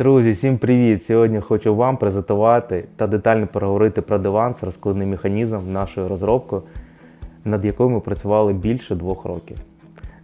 Друзі, всім привіт! Сьогодні хочу вам презентувати та детально проговорити про диван з розкладним механізмом нашої розробки, над якою ми працювали більше двох років.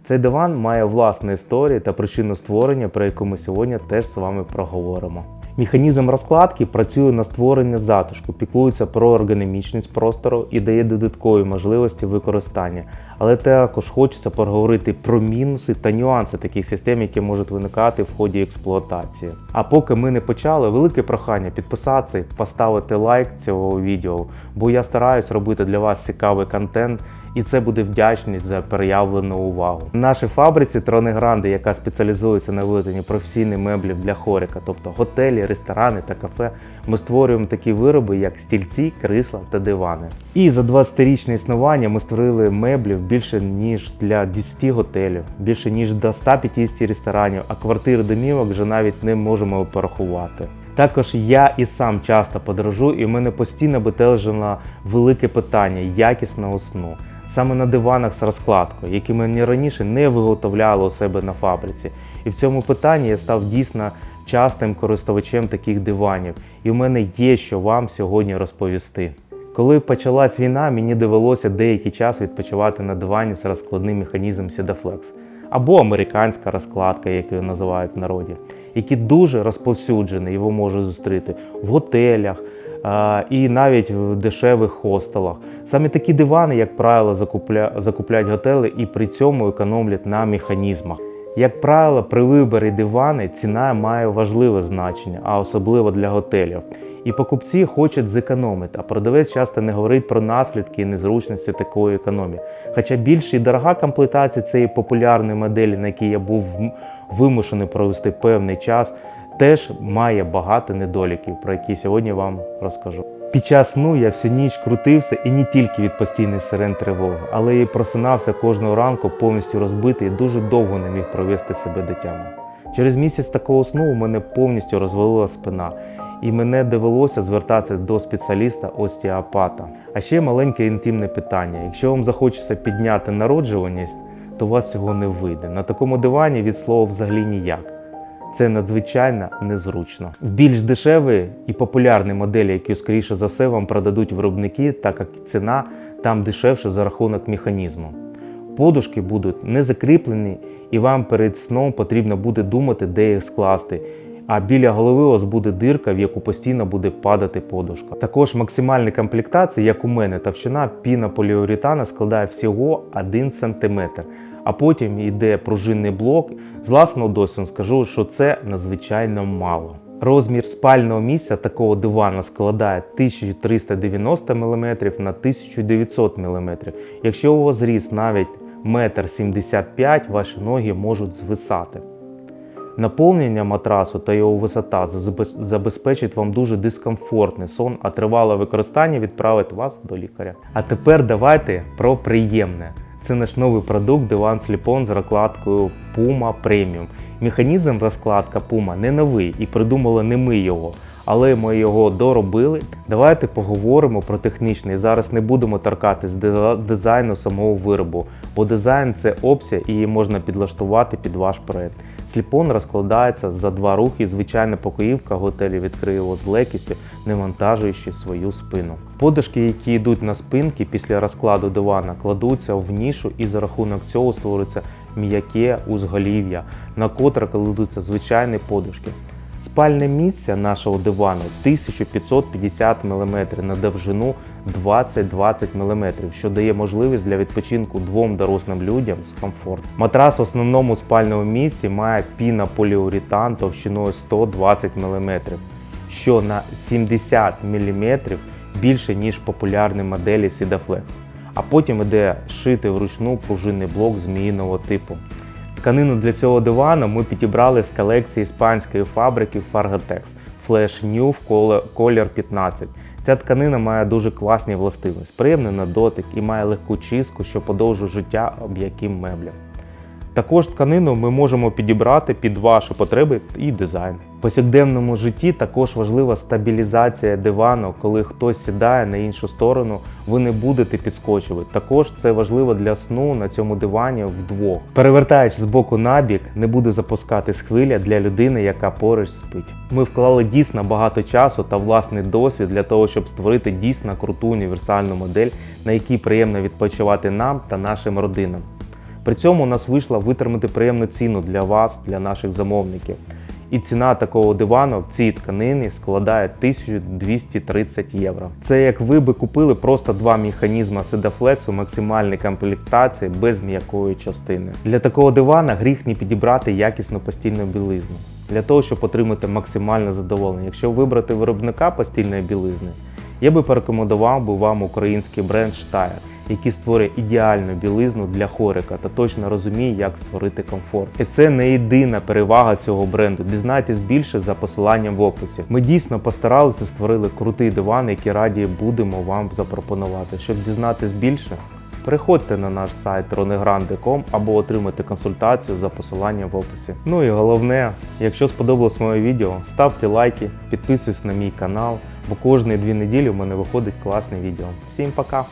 Цей диван має власну історію та причину створення, про яку ми сьогодні теж з вами проговоримо. Механізм розкладки працює на створення затишку, піклується про ергономічність простору і дає додаткові можливості використання. Але також хочеться поговорити про мінуси та нюанси таких систем, які можуть виникати в ході експлуатації. А поки ми не почали, велике прохання підписатися, поставити лайк цього відео, бо я стараюсь робити для вас цікавий контент. І це буде вдячність за проявлену увагу. В нашій фабриці Трони Гранди, яка спеціалізується на виготовленні професійних меблів для хорика, тобто готелі, ресторани та кафе, ми створюємо такі вироби, як стільці, крісла та дивани. І за 20-річне існування ми створили меблів більше ніж для 10 готелів, більше ніж до 150 ресторанів, а квартири домівок вже навіть не можемо порахувати. Також я і сам часто подорожую, і в мене постійно бетелжило велике питання якісного сну. Саме на диванах з розкладкою, які мені раніше не виготовляли у себе на фабриці. І в цьому питанні я став дійсно частим користувачем таких диванів. І в мене є що вам сьогодні розповісти. Коли почалась війна, мені довелося деякий час відпочивати на дивані з розкладним механізмом Sedaflex або американська розкладка, як її називають в народі, які дуже розповсюджені, його можуть зустріти в готелях і навіть в дешевих хостелах. Саме такі дивани, як правило, закупля... закупляють готелі і при цьому економлять на механізмах. Як правило, при виборі дивани ціна має важливе значення, а особливо для готелів. І покупці хочуть зекономити, а продавець часто не говорить про наслідки і незручності такої економії. Хоча більш і дорога комплектація цієї популярної моделі, на якій я був вимушений провести певний час, теж має багато недоліків, про які сьогодні вам розкажу. Під час сну я всю ніч крутився і не тільки від постійних сирен тривоги, але і просинався кожного ранку повністю розбитий і дуже довго не міг провести себе дитями. Через місяць такого сну у мене повністю розвалила спина, і мене довелося звертатися до спеціаліста остеопата. А ще маленьке інтимне питання: якщо вам захочеться підняти народжуваність, то у вас цього не вийде. На такому дивані від слова взагалі ніяк. Це надзвичайно незручно. Більш дешеві і популярні моделі, які скоріше за все вам продадуть виробники, так як ціна там дешевше за рахунок механізму. Подушки будуть не закріплені, і вам перед сном потрібно буде думати, де їх скласти. А біля голови у вас буде дирка, в яку постійно буде падати подушка. Також максимальна комплектація, як у мене, товщина пінополіуретана складає всього 1 см. А потім йде пружинний блок. З власного досвіду скажу, що це надзвичайно мало. Розмір спального місця такого дивана складає 1390 мм на 1900 мм. Якщо у вас зріс навіть 1,75 м, ваші ноги можуть звисати. Наповнення матрасу та його висота забезпечить вам дуже дискомфортний сон, а тривале використання відправить вас до лікаря. А тепер давайте про приємне. Це наш новий продукт диван Сліпон з розкладкою Puma Premium. Механізм розкладка Puma не новий і придумали не ми його, але ми його доробили. Давайте поговоримо про технічний. Зараз не будемо торкатись дизайну самого виробу, бо дизайн це опція і її можна підлаштувати під ваш проект. Сліпон розкладається за два рухи. Звичайна покоївка готелі відкриє його з легкістю, не вантажуючи свою спину. Подушки, які йдуть на спинки після розкладу дивана, кладуться в нішу і за рахунок цього створюється м'яке узголів'я, на котре кладуться звичайні подушки. Спальне місце нашого дивану 1550 мм на довжину 20-20 мм, що дає можливість для відпочинку двом дорослим людям з комфортом. Матрас в основному спальному місці має пінополіуретан товщиною 120 мм, що на 70 мм більше ніж популярні моделі Sidaflex. А потім іде шитий вручну пружинний блок зміїного типу. Тканину для цього дивана ми підібрали з колекції іспанської фабрики Fargotex Flash New в колір 15. Ця тканина має дуже класні властивості, приємний на дотик і має легку чистку, що подовжує життя об'яким меблям. Також тканину ми можемо підібрати під ваші потреби і дизайн. В повсякденному житті також важлива стабілізація дивану, коли хтось сідає на іншу сторону, ви не будете підскочувати. Також це важливо для сну на цьому дивані вдвох. Перевертаючись з боку на бік, не буде запускатись хвиля для людини, яка поруч спить. Ми вклали дійсно багато часу та власний досвід для того, щоб створити дійсно круту універсальну модель, на якій приємно відпочивати нам та нашим родинам. При цьому у нас вийшло витримати приємну ціну для вас, для наших замовників. І ціна такого дивану в цій тканині складає 1230 євро. Це як ви би купили просто два механізми Sedaflex у максимальній комплектації без м'якої частини. Для такого дивана гріх не підібрати якісну постільну білизну. Для того, щоб отримати максимальне задоволення. Якщо вибрати виробника постільної білизни, я би порекомендував би вам український бренд Steyr, який створює ідеальну білизну для хорика та точно розуміє, як створити комфорт. І це не єдина перевага цього бренду. Дізнайтесь більше за посиланням в описі. Ми дійсно постаралися створили крутий диван, який раді будемо вам запропонувати. Щоб дізнатись більше, переходьте на наш сайт ronegrande.com або отримайте консультацію за посиланням в описі. Ну і головне, якщо сподобалось моє відео, ставте лайки, підписуйтесь на мій канал, бо кожні дві неділі в мене виходить класне відео. Всім пока!